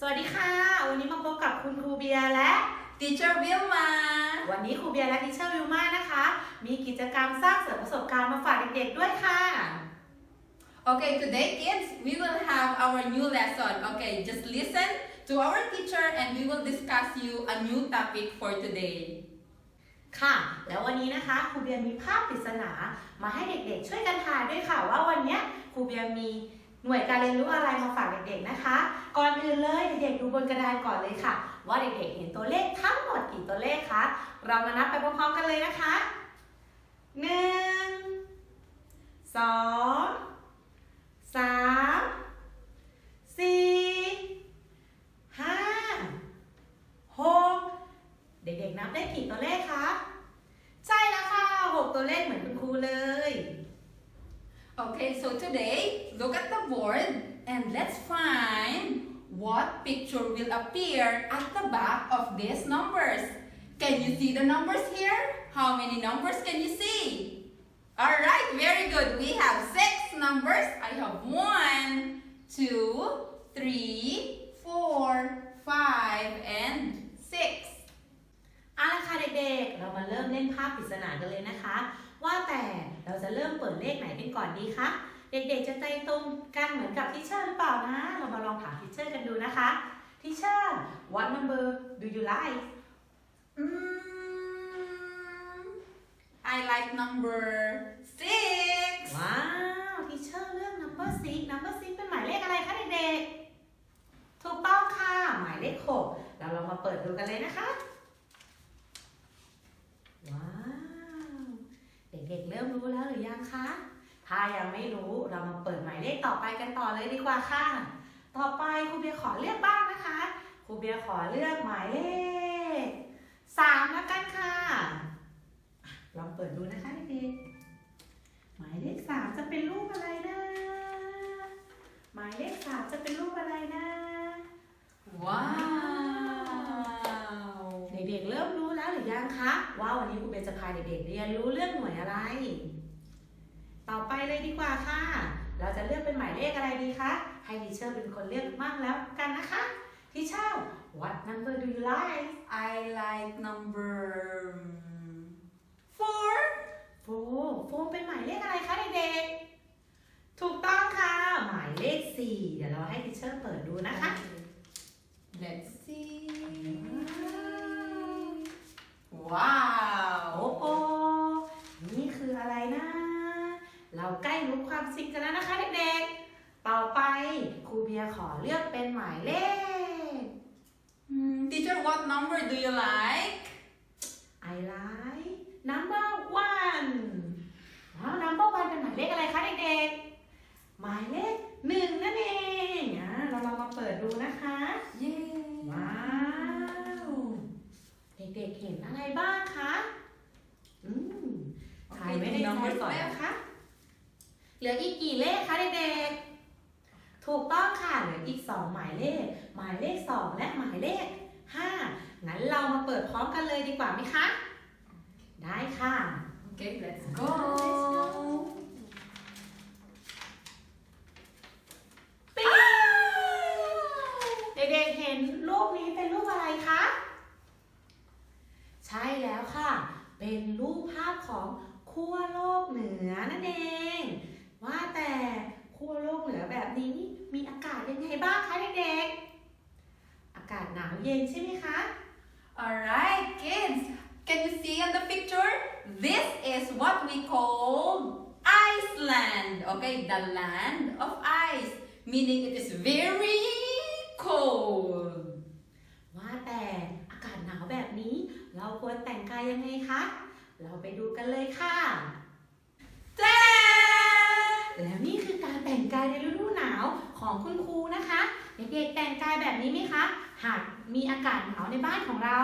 สวัสดีค่ะ วันนี้มาพบกับคุณครูเบียร์และ Teacher Vilma วันนี้ครูเบียร์และทิเชอร์วิวมานะคะ มีกิจกรรมสร้างเสริมประสบการณ์มาฝากเด็กๆด้วยค่ะ Okay, today kids, we will have our new lesson. Okay, just listen to our teacher and we will discuss you a new topic for today. ค่ะ แล้ววันนี้นะคะครูเบียร์มีภาพปริศนามาให้เด็กๆ ช่วยกันทายด้วยค่ะว่าวันเนี้ยครูเบียร์มี หน่วยการเรียนรู้อะไรมาฝากเด็กๆนะคะ ก่อนอื่นเลยเด็กๆดูบนกระดานก่อนเลยค่ะ ว่าเด็กๆเห็นตัวเลขทั้งหมดกี่ตัวเลขคะเรามานับไปพร้อมๆกันเลยนะคะหนึ่งสองสามสี่ห้าหกเด็กๆนับได้กี่ตัวเลขคะ ใช่แล้วค่ะหกตัวเลขเหมือนคุณครูเลย Okay, so today, look at the board and let's find what picture will appear at the back of these numbers. Can you see the numbers here? How many numbers can you see? Alright, very good. We have six numbers. I have one, two, three, four, five, and six. เอาละค่ะเด็กๆ เรามาเริ่มเล่นภาพปริศนากันเลยนะคะ ว่าแต่เราจะเริ่มเปิดเลขไหนกันก่อนดีคะ เด็กๆ จะใจตรงกันเหมือนกับทิเชอร์หรือเปล่านะ เรามาลองถามทิเชอร์กันดูนะคะ ทิเชอร์ what number do you like Mm, I like number six. ว้าวทิเชอร์เลือก number six number six เป็นหมายเลขอะไรคะเด็กๆถูกต้องค่ะ หมายเลขหกเราลองมาเปิดดูกันเลยนะคะ ว้าว เด็กๆเริ่มรู้แล้วหรือยังคะ ถ้ายังไม่รู้เรามาเปิดหมายเลขต่อไปกันต่อเลยดีกว่าค่ะ ต่อไปครูเบียร์ขอเลือกบ้างนะคะครูเบียร์ขอเลือกหมายเลขสามแล้วกันค่ะอะลองเปิดดูนะคะเด็กๆหมายเลขสามจะเป็นรูปอะไรนะ หมายเลขสามจะเป็นรูปอะไรนะ Wow. เด็กๆเริ่มรู้แล้วหรือยังคะว่าวันนี้ครูเบนจะพาเด็กๆเรียนรู้เรื่องหน่วยอะไร ต่อไปเลยดีกว่าค่ะ เราจะเลือกเป็นหมายเลขอะไรดีคะ ให้ทีเชอร์เป็นคนเลือกบ้างแล้วกันนะคะทีเชอร์ what number do you like I like number mm, four. โฟโฟเป็นหมายเลขอะไรคะเด็กๆถูกต้องค่ะ หมายเลขสี่เดี๋ยวเราให้ทีเชอร์เปิดดูนะคะ Let's see. Wow. โอ้โหนี่คืออะไรนะ เราใกล้รู้ความจริงกันแล้วนะคะเด็กๆ ต่อไปครูเบียร์ขอเลือกเป็นหมายเลข Hmm, teacher, what number do you like? I like number one ว้าว number one เป็นหมายเลขอะไรคะเด็กๆ หมายเลขหนึ่งนั่นเองอะเราลองมาเปิดดูนะคะ Yay. ว้าว เด็กๆเห็นอะไรบ้างคะ อืมใคร Okay, ไม่ได้ the ทาย numbers ก่อน left. นะคะ เหลืออีกกี่เลขคะเด็กๆ ถูกต้องค่ะเหลืออีกสองหมายเลข หมายเลขสองและหมายเลขห้างั้นเรามาเปิดพร้อมกันเลยดีกว่าไหมคะ ได้ค่ะ Okay, let's go. ปิ๊งเด็กๆเห็นรูปนี้เป็นรูปอะไรคะ ใช่แล้วค่ะ เป็นรูปภาพของขั้วโลกเหนือนั่นเอง ว่าแต่ขั้วโลกเหนือแบบนี้นี่มีอากาศยังไงบ้างคะเด็กๆ อากาศหนาว เย็นใช่ไหมคะ Alright, kids. Can you see on the picture? This is what we call Iceland. Okay, the land of ice. Meaning it is very cold. ว่าแต่อากาศหนาวแบบนี้ เราควรแต่งกายยังไงคะ เราไปดูกันเลยค่ะ Ta-da! แล้วนี่คือการแต่งกายในฤดูหนาว ของคุณครูนะคะ เด็กๆแต่งกายแบบนี้ไหมคะ หากมีอากาศหนาวในบ้านของเรา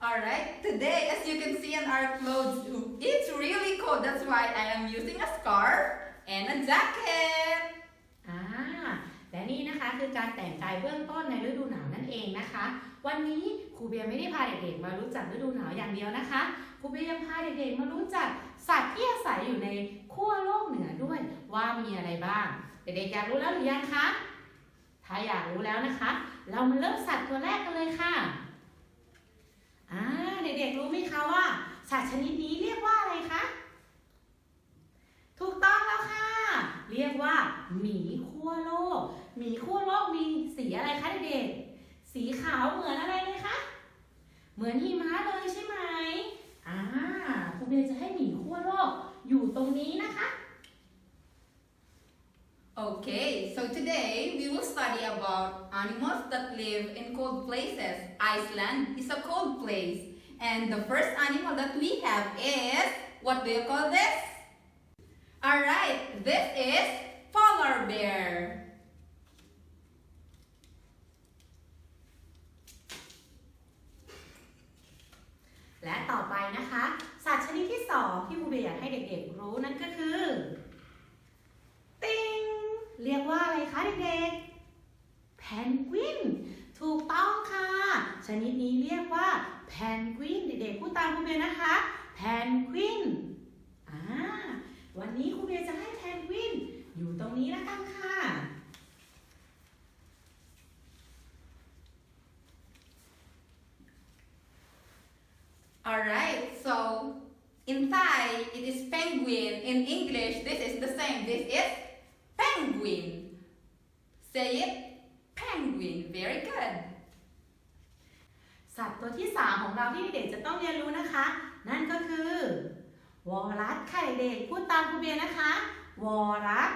Alright, today as you can see on our clothes, it's really cold. That's why I am using a scarf and a jacket. อ่าและนี่นะคะคือการแต่งกายเบื้องต้นในฤดูหนาวนั่นเองนะคะ วันนี้ครูเบียร์ไม่ได้พาเด็กๆมารู้จักฤดูหนาวอย่างเดียวนะคะ ครูเบียร์ยังพาเด็กๆมารู้จักสัตว์ที่อาศัยอยู่ในขั้วโลกเหนือด้วยว่ามีอะไรบ้าง เด็กๆอยากรู้แล้วหรือยังคะ ถ้าอยากรู้แล้วนะคะ เรามาเริ่มสัตว์ตัวแรกกันเลยค่ะอ่าเด็กๆรู้ไหมคะว่า สัตว์ชนิดนี้เรียกว่าอะไรคะ ถูกต้องแล้วค่ะ เรียกว่าหมีขั้วโลก หมีขั้วโลกมีสีอะไรคะเด็กๆ สีขาวเหมือนอะไรเลยคะ เหมือนหิมะเลยใช่ไหมอ่าครูเบลจะให้หมีขั้วโลกอยู่ตรงนี้นะคะ Okay, so today we will study about animals that live in cold places. Iceland is a cold place. And the first animal that we have is, what do you call this? Alright, this is polar bear. และต่อไปนะคะ สัตว์ชนิดที่สองที่ครูเบลอยากให้เด็กๆรู้นั่นก็คือ เด็กๆ แพนกวิน ถูกต้องค่ะ ชนิดนี้เรียกว่าแพนกวิน เด็กๆพูดตามครูเบลนะคะ แพนกวินอ่าวันนี้ครูเบลจะให้แพนกวิน อยู่ตรงนี้แล้วกันค่ะ Alright, so in Thai it is penguin. In English, this is the same. This is penguin. Say it, penguin. Very good. สัตว์ตัวที่สามของเราที่เด็กๆจะต้องเรียนรู้นะคะ นั่นก็คือ วอลลัสค่เด็กพูดตามครูเบียนะคะ วอลลัส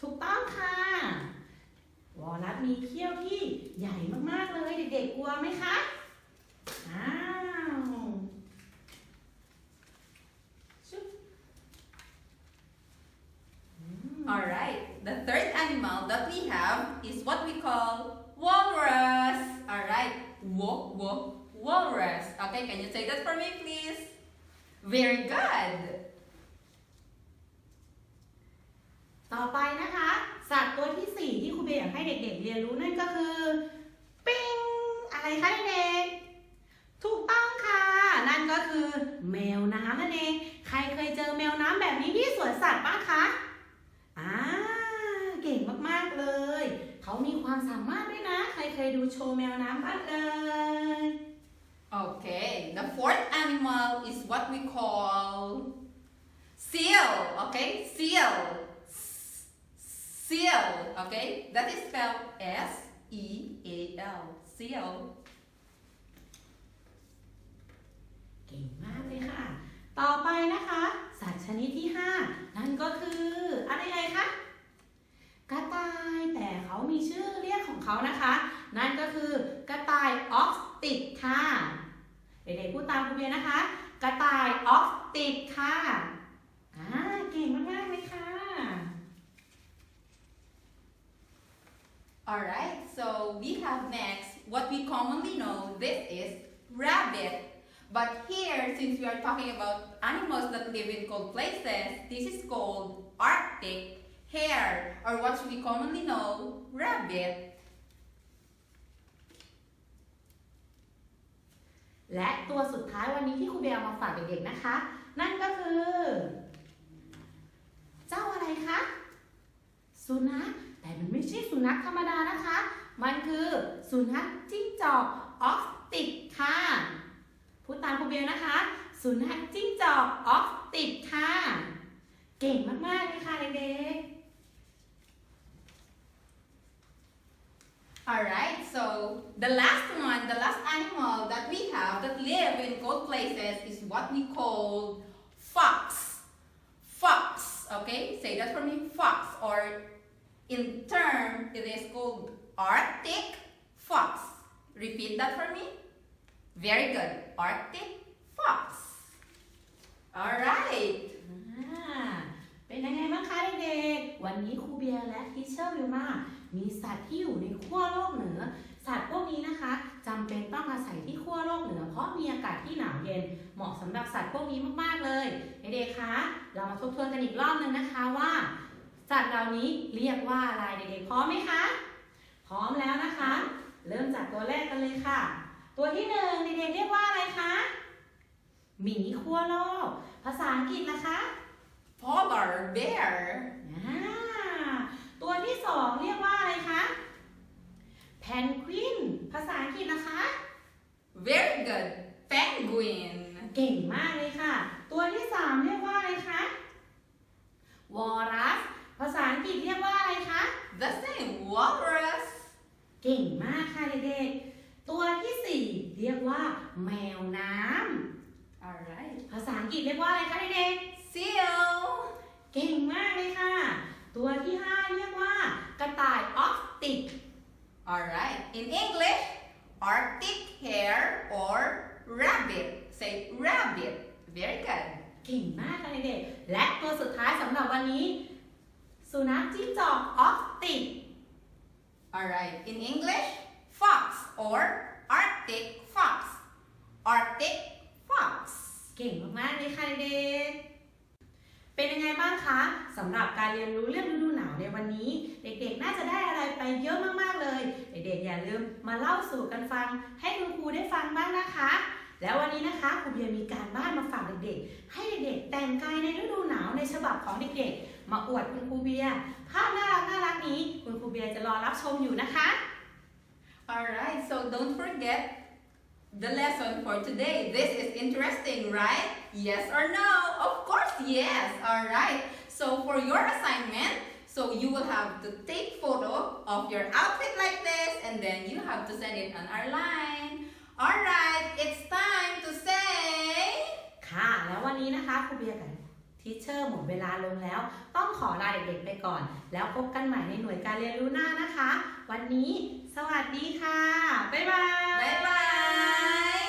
ถูกต้องค่ะ วอลลัสมีเขี้ยวที่ใหญ่มากๆเลยเด็กๆกลัวไหมคะอ้าวชุบ Alright, the third animal that we have is what we call walrus. Alright, wo wo walrus. Okay, can you say that for me, please? Very good. ต่อไปนะคะ สัตว์ตัวที่สี่ที่ครูเบียร์อยากให้เด็กๆ เรียนรู้นั่นก็คือ ปิ้ง อะไรคะเด็กๆถูกต้องค่ะ นั่นก็คือแมวน้ำนั่นเอง ใครเคยเจอแมวน้ำแบบนี้ที่สวนสัตว์บ้าคะอ่าเก่งมากๆเลย เขามีความสามารถด้วยนะ ใครเคยดูโชว์แมวน้ำบ้างเอ่ย Okay, the fourth animal is what we call seal. Okay, seal. Seal. Okay, that is spelled S E A L. Seal. เก่งมากเลยค่ะ ต่อไปนะคะ สัตว์ชนิดที่ 5 นั่นก็คืออะไรเอ่ยคะ กระต่าย แต่เขามีชื่อเรียกของเขานะคะ นั่นก็คือกระต่ายออฟติดค่ะเด็กๆพูดตามครูเบียนะคะ กระต่ายออฟติดค่ะอ่าเก่งมากๆเลยค่ะ Alright, so we have next what we commonly know this is rabbit. But here, since we are talking about animals that live in cold places, this is called Arctic hare, or what we commonly know rabbit. และตัวสุดท้ายวันนี้ที่ครูเบียร์เอามาฝากเด็กๆนะคะ นั่นก็คือ เจ้าอะไรคะสุนัขแต่มันไม่ใช่สุนัขธรรมดานะคะ มันคือสุนัขจิ้งจอกออฟติกค่ะพูดตามครูเบียร์นะคะ สุนัขจิ้งจอกออฟติกค่ะ เก่งมากๆเลยค่ะเด็ก Alright, so the last one, the last animal that we have that live in cold places is what we call fox. Fox, okay? Say that for me, fox. Or in term, it is called Arctic fox. Repeat that for me. Very good. Arctic fox. Alright. ๆอ่าเป็นยังไงบ้างคะเด็กๆ วันนี้ครูเบียร์และทิเชอร์วิลมา มีสัตว์ที่อยู่ในขั้วโลกเหนือ สัตว์พวกนี้นะคะจำเป็นต้องอาศัยที่ขั้วโลกเหนือ เพราะมีอากาศที่หนาวเย็น เหมาะสำหรับสัตว์พวกนี้มากๆเลยเด็กๆคะ เรามาทบทวนกันอีกรอบหนึงนะคะว่า สัตว์เหล่านี้เรียกว่าอะไรเด็กๆพร้อมไหมคะ พร้อมแล้วนะคะ เริ่มจากตัวแรกกันเลยค่ะ ตัวที่หนึ่งเด็กๆเรียกว่าอะไรคะหมีขั้วโลก ภาษาอังกฤษนะคะ Polar bear. อ่า ตัวที่สองเรียกว่าอะไรคะภาษาอังกฤษนะคะ Very good. Penguin. เก่งมากเลยค่ะ ตัวที่สามเรียกว่าอะไรคะวอรัสภาษาอังกฤษเรียกว่าอะไรคะ The same. Walrus. เก่งมากค่ะเด็กๆ ตัวที่สี่เรียกว่า แมวน้ำ Alright. ภาษาอังกฤษเรียกว่าอะไรคะเด็ก Seal. ๆเก่งมากเลยค่ะ ตัวที่ห้าเรียกว่ากระต่ายออฟติก Alright. In English, Arctic hare or rabbit. Say rabbit. Very good. เก่งมากค่ะเด็กๆและตัวสุดท้ายสำหรับวันนี้ สุนัขจิ้งจอกออฟติก Alright. In English, fox or Arctic fox. Arctic fox. เก่งมากๆเลยค่ะเด็กๆ เป็นยังไงบ้างคะสำหรับการเรียนรู้เรื่องฤดูหนาวในวันนี้ เด็กๆ น่าจะได้อะไรไปเยอะมากๆเลย เด็กๆอย่าลืมมาเล่าสู่กันฟัง ให้คุณครูได้ฟังบ้างนะคะ แล้ววันนี้นะคะครูเบียร์มีการบ้านมาฝากเด็กๆ ให้เด็กๆ แต่งกายในฤดูหนาวในฉบับของเด็กๆ มาอวดคุณครูเบียร์ภาพน่ารักน่ารักนี้ คุณครูเบียร์จะรอรับชมอยู่นะคะ Alright, so don't forget the lesson for today. This is interesting, right? Yes or no? Of course, yes. Alright, so for your assignment, so you will have to take photo of your outfit like this and then you have to send it on our line. Alright, it's time to say ค่ะ แล้ววันนี้นะคะครูเบียร์กับทีเชอร์หมดเวลาลงแล้ว ต้องขอลาเด็กๆไปก่อน แล้วพบกันใหม่ในหน่วยการเรียนรู้หน้านะคะ วันนี้ วัสดีค่ะ บ๊ายบาย บ๊ายบาย